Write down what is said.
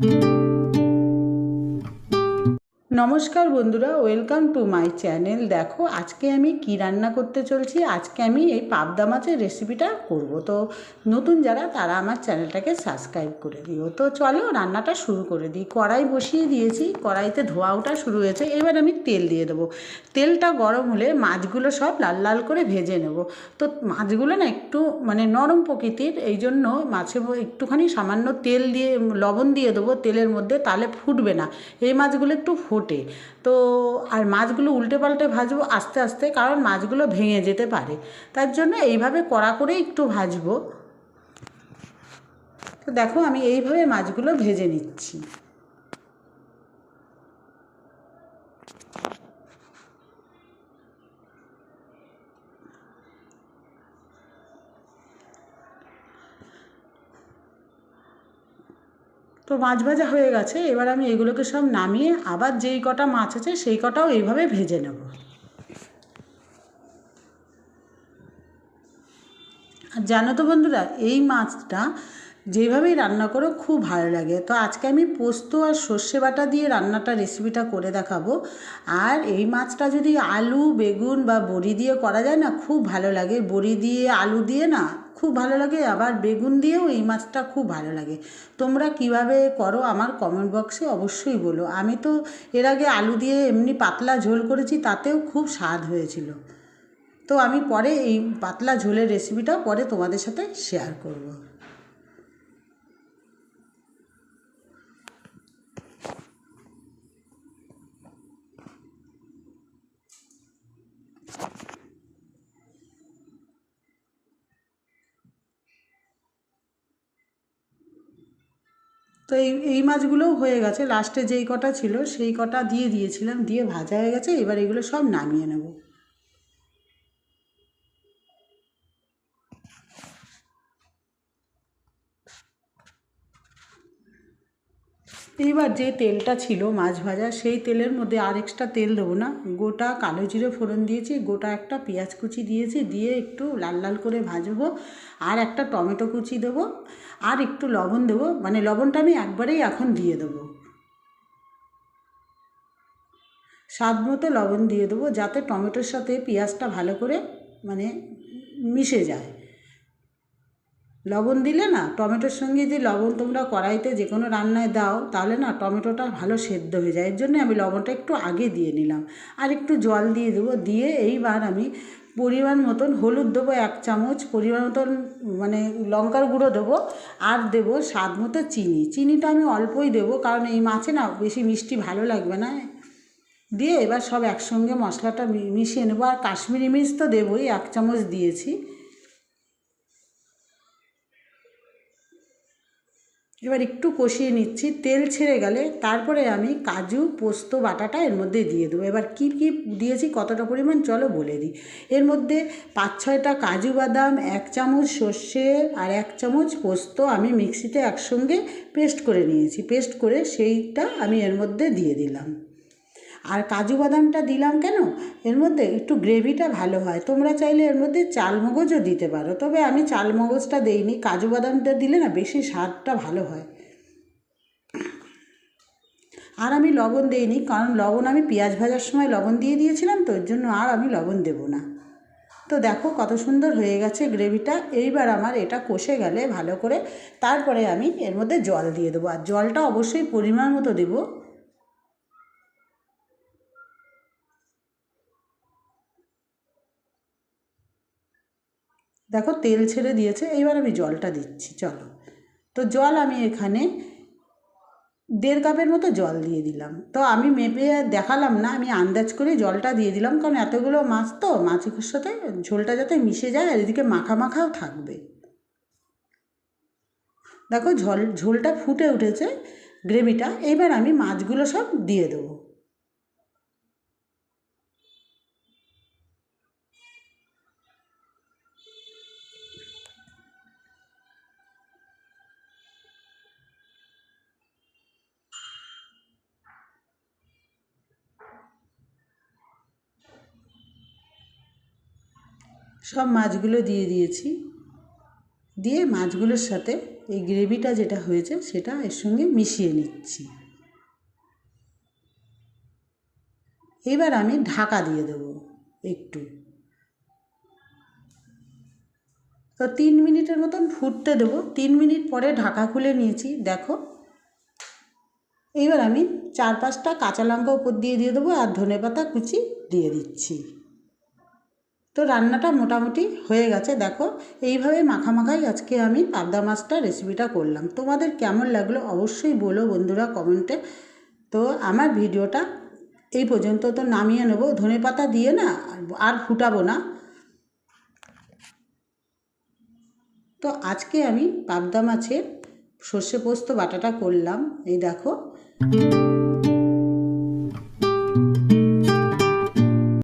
thank you নমস্কার বন্ধুরা welcome to my channel দেখো, আজকে আমি কি রান্না করতে চলছি? আজকে আমি এই পাবদা মাছের রেসিপিটা করব। তো নতুন যারা, তারা আমার চ্যানেলটাকে সাবস্ক্রাইব করে দিও। তো চলো রান্নাটা শুরু করে দিই। কড়াই বসিয়ে দিয়েছি। কড়াইতে ধোয়া ওঠা শুরু হয়েছে। এবার আমি তেল দিয়ে দেবো। তেলটা গরম হলে মাছগুলো সব লাল লাল করে ভেজে নেব। তো মাছগুলো না একটু মানে নরম প্রকৃতির, এই জন্য মাছে একটুখানি সামান্য তেল দিয়ে, লবণ দিয়ে দেবো। তেলের মধ্যে তাহলে ফুটবে না। এই মাছগুলো একটু ফোটে তো, আর মাছগুলো উল্টে পাল্টে ভাজবো আস্তে আস্তে, কারণ মাছগুলো ভেঙে যেতে পারে। তার জন্য এইভাবে কড়া করে একটু ভাজবো। তো দেখো আমি এইভাবে মাছগুলো ভেজে নিচ্ছি। তো মাছ ভাজা হয়ে গেছে, এবার আমি এগুলোকে সব নামিয়ে আবার যেই কটা মাছ আছে সেই কটাও এইভাবে ভেজে নেব। আর জানো তো বন্ধুরা, এই মাছটা যেভাবেই রান্না করো, খুব ভালো লাগে। তো আজকে আমি পোস্ত আর সর্ষে বাটা দিয়ে রান্নাটা রেসিপিটা করে দেখাবো। আর এই মাছটা যদি আলু, বেগুন বা বড়ি দিয়ে করা যায় না, খুব ভালো লাগে। বড়ি দিয়ে আলু দিয়ে না, খুব ভালো লাগে। আবার বেগুন দিয়েও এই মাছটা খুব ভালো লাগে। তোমরা কীভাবে করো আমার কমেন্ট বক্সে অবশ্যই বলো। আমি তো এর আগে আলু দিয়ে এমনি পাতলা ঝোল করেছি, তাতেও খুব স্বাদ হয়েছিল। তো আমি পরে এই পাতলা ঝোলের রেসিপিটাও পরে তোমাদের সাথে শেয়ার করব। তো এই এই মাছগুলোও হয়ে গেছে। লাস্টে যেই কটা ছিল, সেই কটা দিয়ে দিয়েছিলাম। দিয়ে ভাজা হয়ে গেছে। এবার এগুলো সব নামিয়ে নেব। এইবার যে তেলটা ছিল মাছ ভাজা, সেই তেলের মধ্যে আর এক্সট্রা তেল দেবো না। গোটা কালো জিরে ফোড়ন দিয়েছি, গোটা একটা পেঁয়াজ কুচি দিয়েছি, দিয়ে একটু লাল লাল করে ভাজবো। আর একটা টমেটো কুচি দেবো, আর একটু লবণ দেবো মানে লবণটা আমি একবারেই এখন দিয়ে দেবো। স্বাদ মতো লবণ দিয়ে দেবো, যাতে টমেটোর সাথে পেঁয়াজটা ভালো করে মানে মিশে যায়। লবণ দিলে না টমেটোর সঙ্গে যে লবণ তোমরা কড়াইতে যে কোনো রান্নায় দাও, তাহলে না টমেটোটা ভালো সেদ্ধ হয়ে যায়। এর জন্য আমি লবণটা একটু আগে দিয়ে নিলাম। আর একটু জল দিয়ে দেবো। দিয়ে এইবার আমি পরিমাণ মতন হলুদ দেবো এক চামচ, পরিমাণ মতন মানে লঙ্কার গুঁড়ো দেবো আর দেবো স্বাদ মতো চিনি। চিনিটা আমি অল্পই দেবো কারণ এই মাছে না বেশি মিষ্টি ভালো লাগবে না। দিয়ে এবার সব একসঙ্গে মশলাটা মিশিয়ে নেব। আর কাশ্মীরি মির্চ তো দেবোই, এক চামচ দিয়েছি। এবার একটু কষিয়ে নিচ্ছি, তেল ছেড়ে গেলে তারপরে আমি কাজু, পোস্ত, বাটাটা এর মধ্যে দিয়ে দেবো। এবার কি, কী দিয়েছি কতটা পরিমাণ চলো বলে দিই। এর মধ্যে পাঁচ, ছয়টা কাজু বাদাম, এক চামচ সর্ষে আর এক চামচ পোস্ত আমি মিক্সিতে একসঙ্গে পেস্ট করে নিয়েছি। পেস্ট করে সেইটা আমি এর মধ্যে দিয়ে দিলাম। আর কাজু বাদামটা দিলাম কেন? এর মধ্যে একটু গ্রেভিটা ভালো হয়। তোমরা চাইলে এর মধ্যে চালমগজও দিতে পারো। তবে আমি চালমগজটা দেইনি, কাজু বাদামটা দিলে না বেশি স্বাদটা ভালো হয়। আর আমি লবণ দিইনি, কারণ লবণ আমি পেঁয়াজ ভাজার সময় লবণ দিয়ে দিয়েছিলাম তো, এর জন্য আর আমি লবণ দেবো না। তো দেখো কত সুন্দর হয়ে গেছে গ্রেভিটা। এইবার আমার এটা কষে গেলে ভালো করে তারপরে আমি এর মধ্যে জল দিয়ে দেবো। আর জলটা অবশ্যই পরিমাণ মতো দেবো। দেখো তেল ছেড়ে দিয়েছে, এইবার আমি জলটা দিচ্ছি, চলো। তো জল আমি এখানে দেড় কাপের মতো জল দিয়ে দিলাম। তো আমি মেপে দেখালাম না, আমি আন্দাজ করে জলটা দিয়ে দিলাম, কারণ এতগুলো মাছ তো, মাছের সাথে ঝোলটা যাতে মিশে যায় আর এদিকে মাখা মাখাও থাকবে। দেখো ঝোল, ঝোলটা ফুটে উঠেছে গ্রেভিটা এবার আমি মাছগুলো সব দিয়ে দেবো। সব মাছগুলো দিয়ে দিয়েছি। দিয়ে মাছগুলোর সাথে এই গ্রেভিটা যেটা হয়েছে সেটা এর সঙ্গে মিশিয়ে নিচ্ছি। এবার আমি ঢাকা দিয়ে দেবো একটু। তো তিন মিনিটের মতন ফুটতে দেবো। তিন মিনিট পরে ঢাকা খুলে নিয়েছি, দেখো। এইবার আমি চার পাঁচটা কাঁচা লঙ্কা উপর দিয়ে দিয়ে দেবো আর ধনে পাতা কুচি দিয়ে দিচ্ছি। তো রান্নাটা মোটামুটি হয়ে গেছে। দেখো, এইভাবে মাখামাখাই আজকে আমি পাবদা মাছটা রেসিপিটা করলাম। তোমাদের কেমন লাগল অবশ্যই বলো বন্ধুরা কমেন্টে। তো আমার ভিডিওটা এই পর্যন্ত তো নামিয়ে নেব। ধনে পাতা দিয়ে না আর ফুটাবো না। তো আজকে আমি পাবদা মাছের সর্ষে পোস্ত বাটাটা করলাম। এই দেখো।